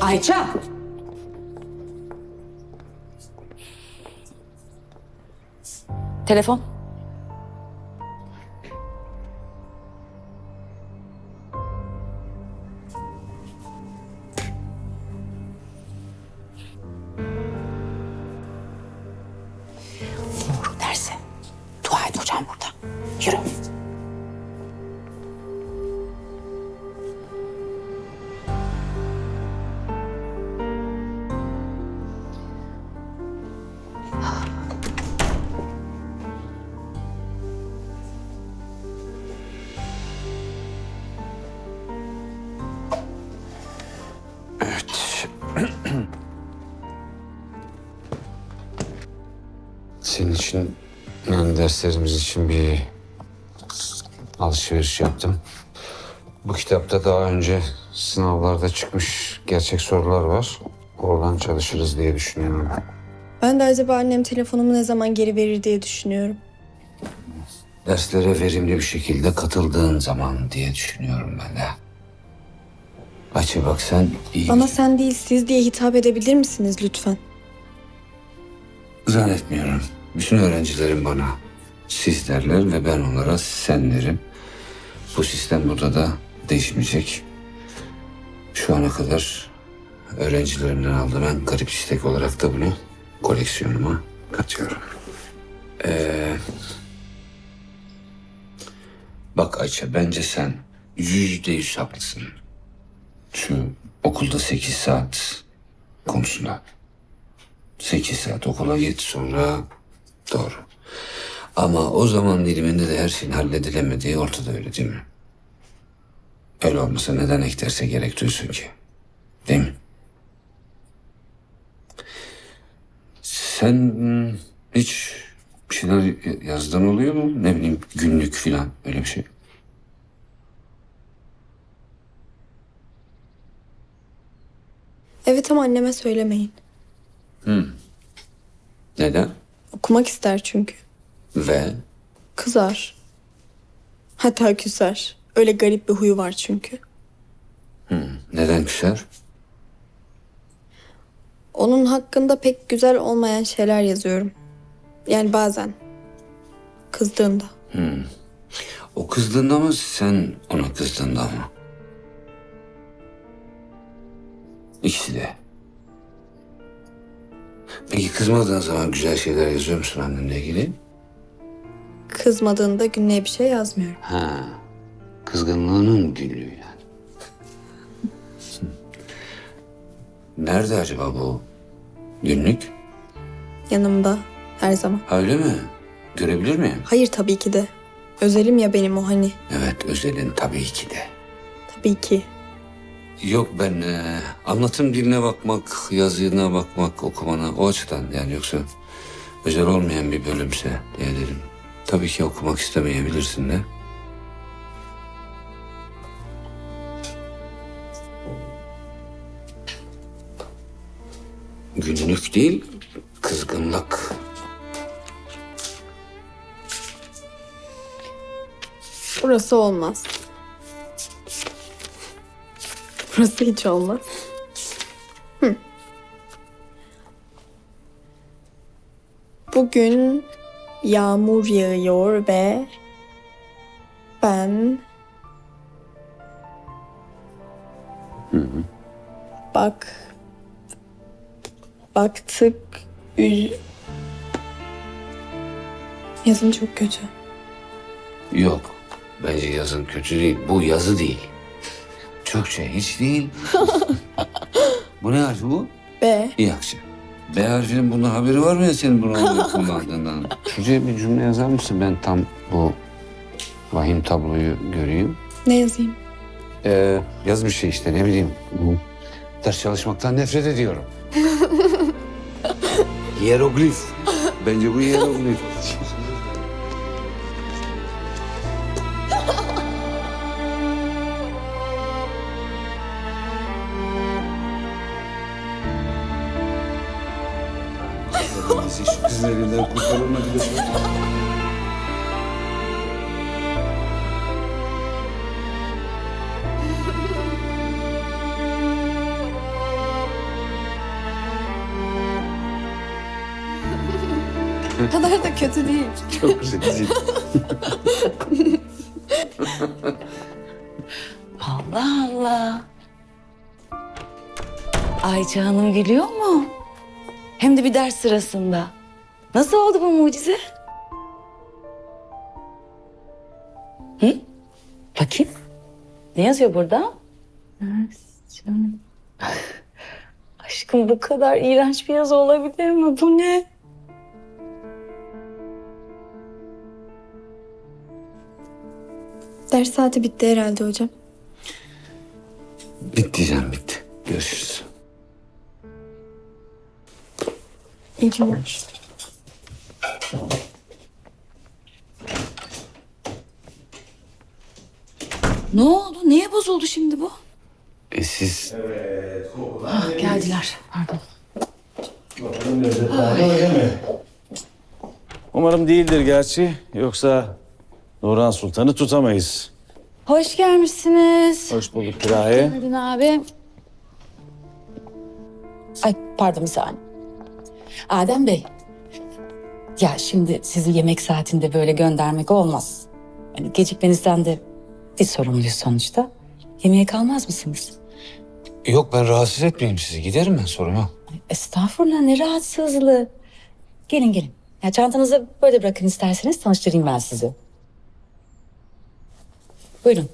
Ayça. Telefon. Doğru derse. Dua hocam burada. Yürü. Senin için yani derslerimiz için bir alışveriş yaptım. Bu kitapta daha önce sınavlarda çıkmış gerçek sorular var. Oradan çalışırız diye düşünüyorum. Ben de acaba annem telefonumu ne zaman geri verir diye düşünüyorum. Derslere verimli bir şekilde katıldığın zaman diye düşünüyorum ben de. Açı bak sen iyi. Bana sen değil siz diye hitap edebilir misiniz lütfen? Zannetmiyorum. Bütün öğrencilerim bana siz derler ve ben onlara sen derim. Bu sistem burada da değişmeyecek. Şu ana kadar öğrencilerimden aldığım en garip istek olarak da bunu koleksiyonuma katıyorum. Ee, bak Ayça bence sen yüzde yüz haklısın. Şu okulda sekiz saat konusunda. Sekiz saat okula git sonra doğru. Ama o zaman diliminde de her şeyin halledilemediği ortada öyle değil mi? Öyle olmasa neden ek derse gerek duysun ki? Değil mi? Sen hmm, hiç bir şeyler yazdın oluyor mu? Ne bileyim günlük falan öyle bir şey. Evet ama anneme söylemeyin. Neden? Okumak ister çünkü. Ve Kızar. Hatta küser. Öyle garip bir huyu var çünkü. neden küser? Onun hakkında pek güzel olmayan şeyler yazıyorum. Yani bazen. Kızdığında. O kızdığında mı sen ona kızdığında mı? İkisi de. Peki kızmadığın zaman güzel şeyler yazıyor musun annenle ilgili? Kızmadığında günlüğe bir şey yazmıyorum. Ha. Kızgınlığının günlüğü yani. Nerede acaba bu günlük? Yanımda. Her zaman. Ha, Öyle mi? Görebilir miyim? Hayır tabii ki de. Özelim ya benim o hani. Evet özelin tabii ki de. Tabii ki. Yok ben e, anlatım diline bakmak, yazına bakmak, okumana o açıdan yani yoksa özel olmayan bir bölümse diye dedim. Tabii ki okumak istemeyebilirsin de. Günlük değil, kızgınlık. Burası olmaz. Burası hiç olmaz. Hı. Bugün yağmur yağıyor ve ben bak baktık ü- yazım çok kötü. Yok, bence yazın kötü değil. Bu yazı değil. Türkçe hiç değil. bu ne harfi bu? B İyi akşam. B harfinin bundan haberi var mı ya senin bunu kullandığından? Şuraya bir cümle yazar mısın? Ben tam bu vahim tabloyu göreyim. ne yazayım? Ee, yaz bir şey işte ne bileyim. Bu Ders çalışmaktan nefret ediyorum. hieroglif. Bence bu hieroglif. bizi şu kızın elinden kurtarılma bile. Kadar da kötü değil. Çok güzel. Allah Allah. Ayça Hanım gülüyor mu? Hem de bir ders sırasında. Nasıl oldu bu mucize? Hı? Bakayım. Ne yazıyor burada? Canım. Aşkım bu kadar iğrenç bir yazı olabilir mi? Bu ne? Ders saati bitti herhalde hocam. bitti canım bitti. Görüşürüz. İyi günler. Ne oldu? Neye bozuldu şimdi bu? E siz Ah, geldiler. Pardon. Umarım değildir gerçi. Yoksa Nurhan Sultan'ı tutamayız. Hoş gelmişsiniz. Hoş bulduk Piraye. Günaydın abi. Ay pardon bir saniye. Adem Bey. Ya şimdi sizi yemek saatinde böyle göndermek olmaz. Hani gecikmenizden de biz sorumluyuz sonuçta. Yemeğe kalmaz mısınız? yok ben rahatsız etmeyeyim sizi. Giderim ben sorun yok. Estağfurullah ne rahatsızlığı. Gelin gelin. Ya çantanızı böyle bırakın isterseniz tanıştırayım ben sizi. Buyurun.